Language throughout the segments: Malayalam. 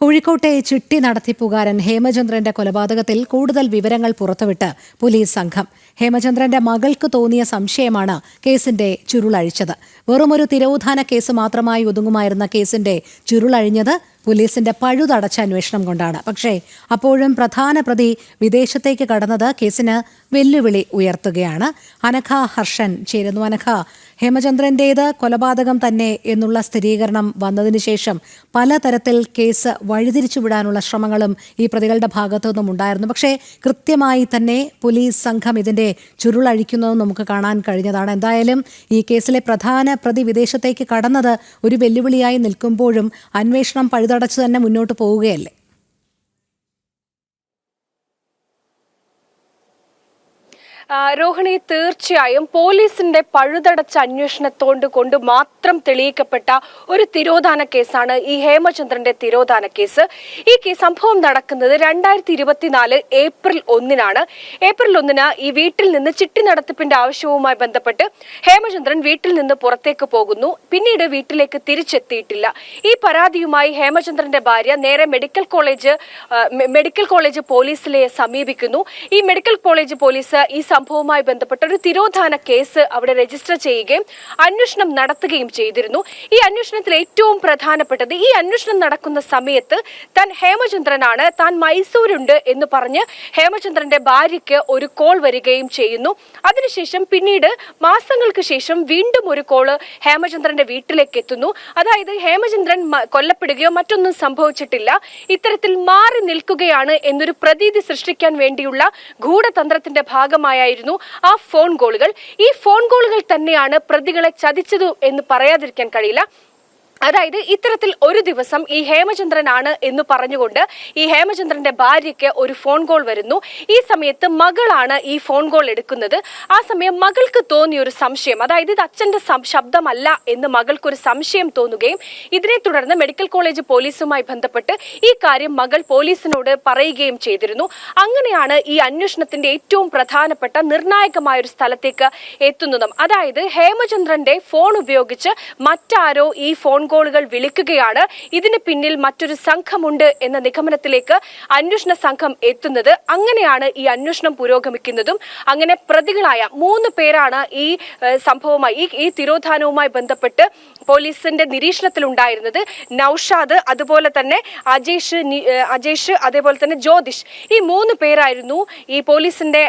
കോഴിക്കോട്ടെ ചിട്ടി നടത്തിപ്പുകാരൻ ഹേമചന്ദ്രന്റെ കൊലപാതകത്തിൽ കൂടുതൽ വിവരങ്ങൾ പുറത്തുവിട്ട് പോലീസ് സംഘം. ഹേമചന്ദ്രന്റെ മകൾക്ക് തോന്നിയ സംശയമാണ് കേസിന്റെ ചുരുളഴിച്ചത്. വെറുമൊരു തിരോധാന കേസ് മാത്രമായി ഒതുങ്ങുമായിരുന്ന കേസിന്റെ ചുരുളഴിഞ്ഞത് പോലീസിന്റെ പഴുതടച്ച അന്വേഷണം കൊണ്ടാണ്. പക്ഷേ അപ്പോഴും പ്രധാന പ്രതി വിദേശത്തേക്ക് കടന്നത് കേസിന് വെല്ലുവിളി ഉയർത്തുകയാണ്. അനഘ ഹർഷൻ ചേരുന്നു. അനഘ ഹേമചന്ദ്രന്റേത് കൊലപാതകം തന്നെ എന്നുള്ള സ്ഥിരീകരണം വന്നതിന് ശേഷം പലതരത്തിൽ കേസ് വഴിതിരിച്ചുവിടാനുള്ള ശ്രമങ്ങളും ഈ പ്രതികളുടെ ഭാഗത്തു നിന്നും ഉണ്ടായിരുന്നു. പക്ഷേ കൃത്യമായി തന്നെ പോലീസ് സംഘം ഇതിന്റെ ചുരുളഴിക്കുന്നതും നമുക്ക് കാണാൻ കഴിഞ്ഞതാണ്. എന്തായാലും ഈ കേസിലെ പ്രധാന പ്രതി വിദേശത്തേക്ക് കടന്നത് ഒരു വെല്ലുവിളിയായി നിൽക്കുമ്പോഴും അന്വേഷണം പഴുതടച്ചു തന്നെ മുന്നോട്ട് പോവുകയല്ലേ? രോഹിണി തീർച്ചയായും പോലീസിന്റെ പഴുതടച്ച അന്വേഷണത്തോണ്ട് കൊണ്ട് മാത്രം തെളിയിക്കപ്പെട്ട ഒരു തിരോധാന കേസാണ് ഈ ഹേമചന്ദ്രന്റെ തിരോധാന കേസ്. ഈ കേസ് സംഭവം നടക്കുന്നത് രണ്ടായിരത്തി ഇരുപത്തിനാല് ഏപ്രിൽ ഒന്നിനാണ്. ഏപ്രിൽ ഒന്നിന് ഈ വീട്ടിൽ നിന്ന് ചിട്ടി നടത്തിപ്പിന്റെ ആവശ്യവുമായി ബന്ധപ്പെട്ട് ഹേമചന്ദ്രൻ വീട്ടിൽ നിന്ന് പുറത്തേക്ക് പോകുന്നു. പിന്നീട് വീട്ടിലേക്ക് തിരിച്ചെത്തിയിട്ടില്ല. ഈ പരാതിയുമായി ഹേമചന്ദ്രന്റെ ഭാര്യ നേരെ മെഡിക്കൽ കോളേജ് മെഡിക്കൽ കോളേജ് പോലീസിലെ സമീപിക്കുന്നു. ഈ മെഡിക്കൽ കോളേജ് പോലീസ് ഈ സംഭവവുമായി ബന്ധപ്പെട്ട ഒരു തിരോധാന കേസ് അവിടെ രജിസ്റ്റർ ചെയ്യുകയും അന്വേഷണം നടത്തുകയും ചെയ്തിരുന്നു. ഈ അന്വേഷണത്തിൽ ഏറ്റവും പ്രധാനപ്പെട്ടത് ഈ അന്വേഷണം നടക്കുന്ന സമയത്ത് താൻ ഹേമചന്ദ്രനാണ് താൻ മൈസൂരുണ്ട് എന്ന് പറഞ്ഞ് ഹേമചന്ദ്രന്റെ ഭാര്യയ്ക്ക് ഒരു കോൾ വരികയും ചെയ്യുന്നു. അതിനുശേഷം പിന്നീട് മാസങ്ങൾക്ക് ശേഷം വീണ്ടും ഒരു കോൾ ഹേമചന്ദ്രന്റെ വീട്ടിലേക്ക് എത്തുന്നു. അതായത് ഹേമചന്ദ്രൻ കൊല്ലപ്പെടുകയോ മറ്റൊന്നും സംഭവിച്ചിട്ടില്ല. ഇത്തരത്തിൽ മാറി നിൽക്കുകയാണ് എന്നൊരു പ്രതീതി സൃഷ്ടിക്കാൻ വേണ്ടിയുള്ള ഗൂഢതന്ത്രത്തിന്റെ ഭാഗമായായിരുന്നു ആ ഫോൺ കോളുകൾ ഈ ഫോൺ കോളുകൾ തന്നെയാണ് പ്രതികളെ ചതിച്ചതു എന്ന് പറയാതിരിക്കാൻ കഴിയില്ല. അതായത് ഇത്തരത്തിൽ ഒരു ദിവസം ഈ ഹേമചന്ദ്രനാണ് എന്ന് പറഞ്ഞുകൊണ്ട് ഈ ഹേമചന്ദ്രന്റെ ഭാര്യയ്ക്ക് ഒരു ഫോൺ കോൾ വരുന്നു. ഈ സമയത്ത് മകളാണ് ഈ ഫോൺ കോൾ എടുക്കുന്നത്. ആ സമയം മകൾക്ക് തോന്നിയ ഒരു സംശയം അതായത് ഇത് അച്ഛന്റെ ശബ്ദമല്ല എന്ന് മകൾക്കൊരു സംശയം തോന്നുകയും ഇതിനെ തുടർന്ന് മെഡിക്കൽ കോളേജ് പോലീസുമായി ബന്ധപ്പെട്ട് ഈ കാര്യം മകൾ പോലീസിനോട് പറയുകയും ചെയ്തിരുന്നു. അങ്ങനെയാണ് ഈ അന്വേഷണത്തിന്റെ ഏറ്റവും പ്രധാനപ്പെട്ട നിർണായകമായ ഒരു സ്ഥലത്തേക്ക് എത്തുന്നതും. അതായത് ഹേമചന്ദ്രന്റെ ഫോൺ ഉപയോഗിച്ച് മറ്റാരോ ഈ ഫോൺ കോളുകൾ വിളിക്കുകയാണ്. ഇതിന് പിന്നിൽ മറ്റൊരു സംഘമുണ്ട് എന്ന നിഗമനത്തിലേക്ക് അന്വേഷണ സംഘം എത്തുന്നത്. അങ്ങനെയാണ് ഈ അന്വേഷണം പുരോഗമിക്കുന്നതും. അങ്ങനെ പ്രതികളായ മൂന്ന് പേരാണ് ഈ സംഭവമായി ഈ തിരോധാനവുമായി ബന്ധപ്പെട്ട് പോലീസിന്റെ നിരീക്ഷണത്തിലുണ്ടായിരുന്നത്. നൌഷാദ് അതുപോലെ തന്നെ അജേഷ് അജേഷ് അതേപോലെ തന്നെ ജ്യോതിഷ്. ഈ മൂന്ന് പേരായിരുന്നു ഈ പോലീസിന്റെ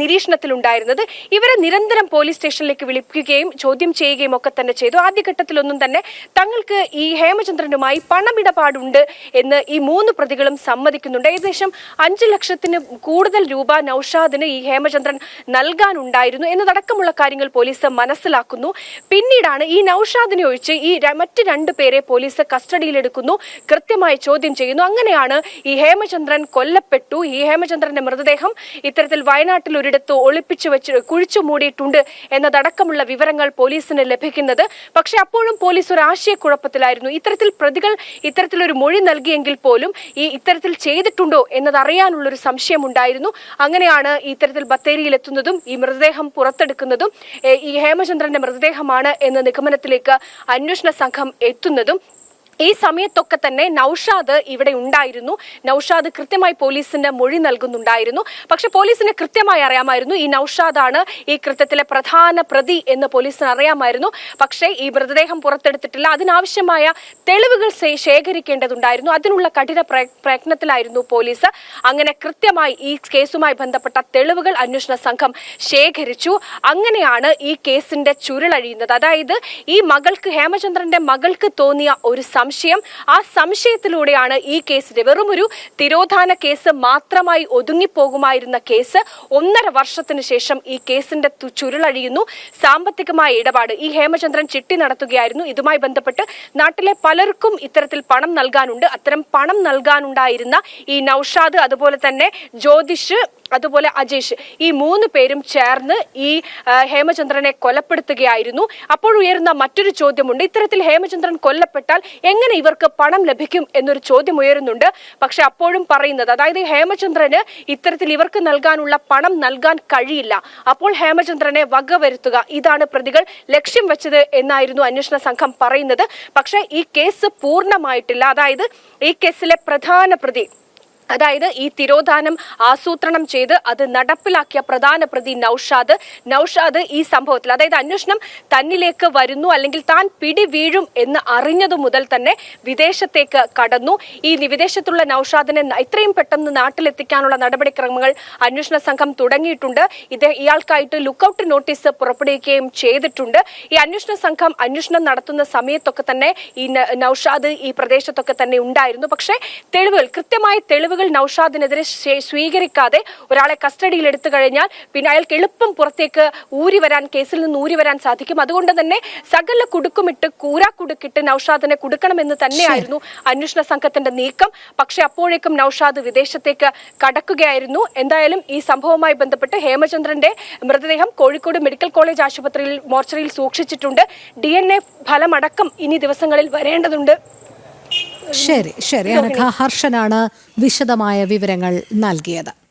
നിരീക്ഷണത്തിലുണ്ടായിരുന്നത്. ഇവരെ നിരന്തരം പോലീസ് സ്റ്റേഷനിലേക്ക് വിളിക്കുകയും ചോദ്യം ചെയ്യുകയും ഒക്കെ തന്നെ ചെയ്തു. ആദ്യഘട്ടത്തിലൊന്നും തന്നെ തങ്ങൾക്ക് ഈ ഹേമചന്ദ്രനുമായി പണമിടപാടുണ്ട് എന്ന് ഈ മൂന്ന് പ്രതികളും സമ്മതിക്കുന്നുണ്ട്. ഏകദേശം അഞ്ചു ലക്ഷത്തിന് കൂടുതൽ രൂപ നൌഷാദിന് ഈ ഹേമചന്ദ്രൻ നൽകാനുണ്ടായിരുന്നു എന്നതടക്കമുള്ള കാര്യങ്ങൾ പോലീസ് മനസ്സിലാക്കുന്നു. പിന്നീടാണ് ഈ നൌഷാദിനെ ഒഴിച്ച് ഈ മറ്റ് രണ്ടു പേരെ പോലീസ് കസ്റ്റഡിയിലെടുക്കുന്നു കൃത്യമായി ചോദ്യം ചെയ്യുന്നു. അങ്ങനെയാണ് ഈ ഹേമചന്ദ്രൻ കൊല്ലപ്പെട്ടു. ഈ ഹേമചന്ദ്രന്റെ മൃതദേഹം ഇത്തരത്തിൽ വയനാട്ടിൽ ഒരിടത്ത് ഒളിപ്പിച്ചു വെച്ച് കുഴിച്ചു മൂടിയിട്ടുണ്ട് എന്നതടക്കമുള്ള വിവരങ്ങൾ പോലീസിന് ലഭിക്കുന്നത്. പക്ഷെ അപ്പോഴും പോലീസ് ഒരു ആശയക്കുഴപ്പത്തിലായിരുന്നു. ഇത്തരത്തിൽ പ്രതികൾ ഇത്തരത്തിലൊരു മൊഴി നൽകിയെങ്കിൽ പോലും ഈ ഇത്തരത്തിൽ ചെയ്തിട്ടുണ്ടോ എന്നതറിയാനുള്ളൊരു സംശയമുണ്ടായിരുന്നു. അങ്ങനെയാണ് ഇത്തരത്തിൽ ബത്തേരിയിൽ എത്തുന്നതും ഈ മൃതദേഹം പുറത്തെടുക്കുന്നതും ഈ ഹേമചന്ദ്രന്റെ മൃതദേഹമാണ് എന്ന നിഗമനത്തിലേക്ക് അന്വേഷണ സംഘം എത്തുന്നതും. ഈ സമയത്തൊക്കെ തന്നെ നൌഷാദ് ഇവിടെ ഉണ്ടായിരുന്നു. നൌഷാദ് കൃത്യമായി പോലീസിന്റെ മൊഴി നൽകുന്നുണ്ടായിരുന്നു. പക്ഷെ പോലീസിന് കൃത്യമായി അറിയാമായിരുന്നു ഈ നൌഷാദാണ് ഈ കൃത്യത്തിലെ പ്രധാന പ്രതി എന്ന് പോലീസിന് അറിയാമായിരുന്നു. പക്ഷേ ഈ മൃതദേഹം പുറത്തെടുത്തിട്ടില്ല. അതിനാവശ്യമായ തെളിവുകൾ ശേഖരിക്കേണ്ടതുണ്ടായിരുന്നു. അതിനുള്ള കഠിന പ്രയ- പ്രയത്നത്തിലായിരുന്നു പോലീസ്. അങ്ങനെ കൃത്യമായി ഈ കേസുമായി ബന്ധപ്പെട്ട തെളിവുകൾ അന്വേഷണ സംഘം ശേഖരിച്ചു. അങ്ങനെയാണ് ഈ കേസിന്റെ ചുരുളഴിയുന്നത്. അതായത് ഈ മകൾക്ക് ഹേമചന്ദ്രന്റെ മകൾക്ക് തോന്നിയ ഒരു സംശയം. ആ സംശയത്തിലൂടെയാണ് ഈ കേസിന്റെ വെറുമൊരു തിരോധാന കേസ് മാത്രമായി ഒതുങ്ങിപ്പോകുമായിരുന്ന കേസ് ഒന്നര വർഷത്തിന് ശേഷം ഈ കേസിന്റെ ചുരുളഴിയുന്നു. സാമ്പത്തികമായ ഇടപാട് ഈ ഹേമചന്ദ്രൻ ചിട്ടി നടത്തുകയായിരുന്നു. ഇതുമായി ബന്ധപ്പെട്ട് നാട്ടിലെ പലർക്കും ഇത്തരത്തിൽ പണം നൽകാനുണ്ട്. അത്തരം പണം നൽകാനുണ്ടായിരുന്ന ഈ നൌഷാദ് അതുപോലെ തന്നെ ജ്യോതിഷ് അതുപോലെ അജേഷ് ഈ മൂന്ന് പേരും ചേർന്ന് ഈ ഹേമചന്ദ്രനെ കൊലപ്പെടുത്തുകയായിരുന്നു. അപ്പോൾ ഉയരുന്ന മറ്റൊരു ചോദ്യമുണ്ട്. ഇത്തരത്തിൽ ഹേമചന്ദ്രൻ കൊല്ലപ്പെട്ടാൽ എങ്ങനെ ഇവർക്ക് പണം ലഭിക്കും എന്നൊരു ചോദ്യം ഉയരുന്നുണ്ട്. പക്ഷെ അപ്പോഴും പറയുന്നത് അതായത് ഹേമചന്ദ്രന് ഇത്തരത്തിൽ ഇവർക്ക് നൽകാനുള്ള പണം നൽകാൻ കഴിയില്ല. അപ്പോൾ ഹേമചന്ദ്രനെ വകവരുത്തുക ഇതാണ് പ്രതികൾ ലക്ഷ്യം വെച്ചത് എന്നായിരുന്നു അന്വേഷണ സംഘം പറയുന്നത്. പക്ഷേ ഈ കേസ് പൂർണമായിട്ടില്ല. അതായത് ഈ കേസിലെ പ്രധാന പ്രതി അതായത് ഈ തിരോധാനം ആസൂത്രണം ചെയ്ത് അത് നടപ്പിലാക്കിയ പ്രധാന പ്രതി നൌഷാദ്. നൌഷാദ് ഈ സംഭവത്തിൽ അതായത് അന്വേഷണം തന്നിലേക്ക് വരുന്നു അല്ലെങ്കിൽ താൻ പിടി വീഴും എന്ന് അറിഞ്ഞതു മുതൽ തന്നെ വിദേശത്തേക്ക് കടന്നു. ഈ വിദേശത്തുള്ള നൌഷാദിനെ ഇത്രയും പെട്ടെന്ന് നാട്ടിലെത്തിക്കാനുള്ള നടപടിക്രമങ്ങൾ അന്വേഷണ സംഘം തുടങ്ങിയിട്ടുണ്ട്. ഇത് ഇയാൾക്കായിട്ട് ലുക്കൌട്ട് നോട്ടീസ് പുറപ്പെടുവിക്കുകയും ചെയ്തിട്ടുണ്ട്. ഈ അന്വേഷണ സംഘം അന്വേഷണം നടത്തുന്ന സമയത്തൊക്കെ തന്നെ ഈ നൌഷാദ് ഈ പ്രദേശത്തൊക്കെ തന്നെ ഉണ്ടായിരുന്നു. പക്ഷേ തെളിവുകൾ കൃത്യമായ തെളിവുകൾ നൌഷാദിനെതിരെ സ്വീകരിക്കാതെ ഒരാളെ കസ്റ്റഡിയിൽ എടുത്തു കഴിഞ്ഞാൽ പിന്നെ അയാൾക്ക് എളുപ്പം പുറത്തേക്ക് ഊരി വരാൻ കേസിൽ നിന്ന് ഊരി വരാൻ സാധിക്കും. അതുകൊണ്ട് തന്നെ സകല കുടുക്കുമിട്ട് കൂരാ കുടുക്കിട്ട് നൌഷാദിനെ കൊടുക്കണമെന്ന് തന്നെയായിരുന്നു അന്വേഷണ സംഘത്തിന്റെ നീക്കം. പക്ഷെ അപ്പോഴേക്കും നൌഷാദ് വിദേശത്തേക്ക് കടക്കുകയായിരുന്നു. എന്തായാലും ഈ സംഭവവുമായി ബന്ധപ്പെട്ട് ഹേമചന്ദ്രന്റെ മൃതദേഹം കോഴിക്കോട് മെഡിക്കൽ കോളേജ് ആശുപത്രിയിൽ മോർച്ചറിയിൽ സൂക്ഷിച്ചിട്ടുണ്ട്. ഡി എൻ എ ഫലമടക്കം ഇനി ദിവസങ്ങളിൽ വരേണ്ടതുണ്ട്. ശരി ശരി. അനഘ ഹർഷനാണ് വിശദമായ വിവരങ്ങൾ നൽകിയത്.